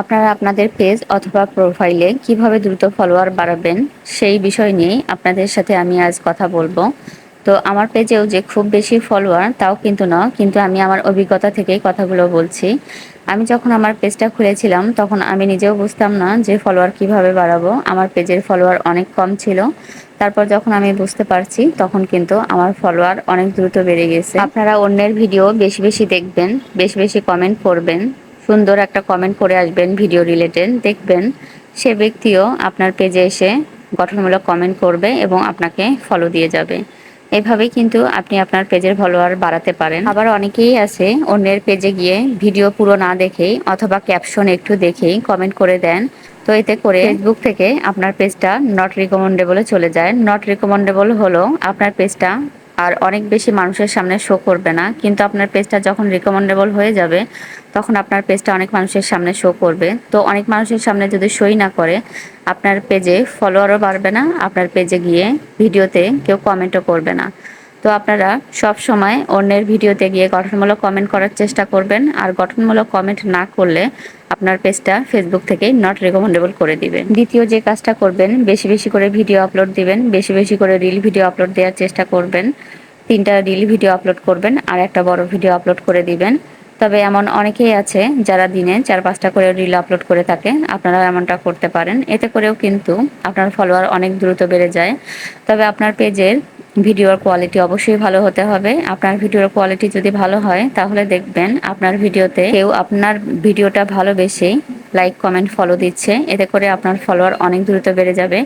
আপনারা আপনাদের পেজ অথবা প্রোফাইলে কীভাবে দ্রুত ফলোয়ার বাড়াবেন সেই বিষয় নিয়েই আপনাদের সাথে আমি আজ কথা বলব। তো আমার পেজেও যে খুব বেশি ফলোয়ার তাও কিন্তু না কিন্তু আমি আমার অভিজ্ঞতা থেকেই কথাগুলো বলছি। আমি যখন আমার পেজটা খুলেছিলাম তখন আমি নিজেও বুঝতাম না যে ফলোয়ার কীভাবে বাড়াবো। আমার পেজের ফলোয়ার অনেক কম ছিল। তারপর যখন আমি বুঝতে পারছি তখন কিন্তু আমার ফলোয়ার অনেক দ্রুত বেড়ে গেছে। আপনারা অন্যের ভিডিও বেশি বেশি দেখবেন, বেশি বেশি কমেন্ট করবেন। সুন্দর একটা কমেন্ট করে আসবেন ভিডিও রিলেটেড দেখবেন সে ব্যক্তিও আপনার পেজে এসে গঠনমূলক কমেন্ট করবে এবং আপনাকে ফলো দিয়ে যাবে। এভাবেই কিন্তু আপনি আপনার পেজের ফলোয়ার বাড়াতে পারেন। আবার অনেকেই আছে, অন্যের পেজে গিয়ে ভিডিও পুরো না দেখেই অথবা ক্যাপশন একটু দেখেই কমেন্ট করে দেন। তো এতে করে ফেসবুক থেকে আপনার পেজটা নট রিকমেন্ডেবলে চলে যায়। নট রিকমেন্ডেবল হলো আপনার পেজটা আর অনেক বেশি মানুষের সামনে শো করবে না। কিন্তু আপনার পেজটা যখন রিকমেন্ডেবল হয়ে যাবে তখন আপনার পেজটা অনেক মানুষের সামনে শো করবে। তো অনেক মানুষের সামনে যদি সই না করে, আপনার পেজে ফলোয়ারও বাড়বে না, আপনার পেজে গিয়ে ভিডিওতে কেউ কমেন্টও করবে না। তো আপনারা সব সময় অন্যের ভিডিওতে গিয়ে গঠনমূলক কমেন্ট করার চেষ্টা করবেন, আর গঠনমূলক কমেন্ট না করলে আপনার পেজটা ফেসবুক থেকে নট রেকমেন্ডেবল করে দিবেন। দ্বিতীয় যে কাজটা করবেন, বেশি বেশি করে ভিডিও আপলোড দিবেন, বেশি বেশি করে রিল ভিডিও আপলোড দেওয়ার চেষ্টা করবেন। তিনটা রিল ভিডিও আপলোড করবেন, আর একটা বড় ভিডিও আপলোড করে দিবেন। তবে এমন অনেকেই আছে যারা দিনে চার পাঁচটা করে রিল আপলোড করে থাকে। আপনারা এমনটা করতে পারেন। এতে করেও কিন্তু আপনার ফলোয়ার অনেক দ্রুত বেড়ে যায়। তবে আপনার পেজের ভিডিওর কোয়ালিটি অবশ্যই ভালো হতে হবে। আপনার ভিডিওর কোয়ালিটি যদি ভালো হয়, তাহলে দেখবেন আপনার ভিডিওতে কেউ আপনার ভিডিওটা ভালোবেসে লাইক কমেন্ট ফলো দিচ্ছে। এতে করে আপনার ফলোয়ার অনেক দ্রুত বেড়ে যাবে।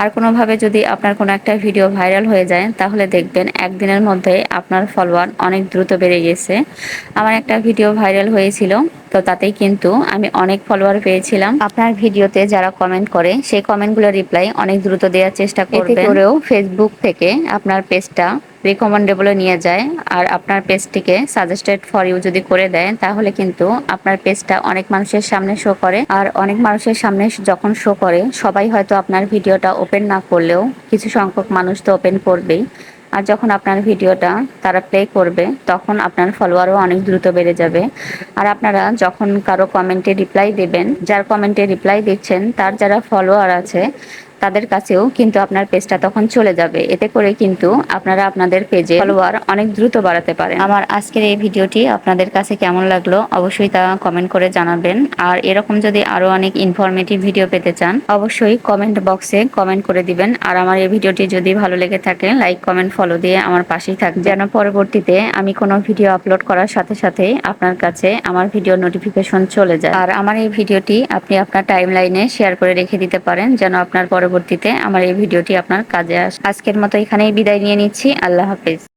আর কোনোভাবে যদি আপনার কোনো একটা ভিডিও ভাইরাল হয়ে যায় তাহলে দেখবেন একদিনের মধ্যে আপনার ফলোয়ার অনেক দ্রুত বেড়ে গেছে। আমার একটা ভিডিও ভাইরাল হয়েছিল তো তাতেই কিন্তু আমি অনেক ফলোয়ার পেয়েছিলাম। আপনার ভিডিওতে যারা কমেন্ট করে সেই কমেন্টগুলো রিপ্লাই অনেক দ্রুত দেওয়ার চেষ্টা করবেন। করেও ফেসবুক থেকে আপনার পেজটা রিকমেন্ডেবলে নিয়ে যায়। আর আপনার পেজটিকে সাজেস্টেড ফর ইউ যদি করে দেয় তাহলে কিন্তু আপনার পেজটা অনেক মানুষের সামনে শো করে। আর অনেক মানুষের সামনে যখন শো করে, সবাই হয়তো আপনার ভিডিওটা ওপেন না করলেও কিছু সংখ্যক মানুষ তো ওপেন করবেই। আর যখন আপনার ভিডিওটা তারা প্লে করবে, তখন আপনার ফলোয়ারও অনেক দ্রুত বেড়ে যাবে। আর আপনারা যখন কারও কমেন্টে রিপ্লাই দেবেন, যার কমেন্টে রিপ্লাই দিচ্ছেন, তার যারা ফলোয়ার আছে তাদের কাছেও কিন্তু আপনার পেজটা তখন চলে যাবে। এতে করে কিন্তু আপনারা আপনাদের পেজে ফলোয়ার অনেক দ্রুত বাড়াতে পারেন। আমার আজকের এই ভিডিওটি আপনাদের কাছে কেমন লাগল অবশ্যই তা কমেন্ট করে জানাবেন। আর এরকম যদি আরও অনেক ইনফরমেটিভ ভিডিও পেতে চান, অবশ্যই কমেন্ট বক্সে কমেন্ট করে দিবেন। আর আমার এই ভিডিওটি যদি ভালো লেগে থাকে লাইক কমেন্ট ফলো দিয়ে আমার পাশেই থাকবে যেন পরবর্তীতে আমি কোনো ভিডিও আপলোড করার সাথে সাথে আপনার কাছে আমার ভিডিও নোটিফিকেশন চলে যায়। আর আমার এই ভিডিওটি আপনি আপনার টাইম লাইনে শেয়ার করে রেখে দিতে পারেন, যেন আপনার পরবর্তীতে আমার এই ভিডিওটি আপনার কাজে আসে আজকের মতো এখানেই বিদায় নিয়ে নিচ্ছি। আল্লাহ হাফিজ।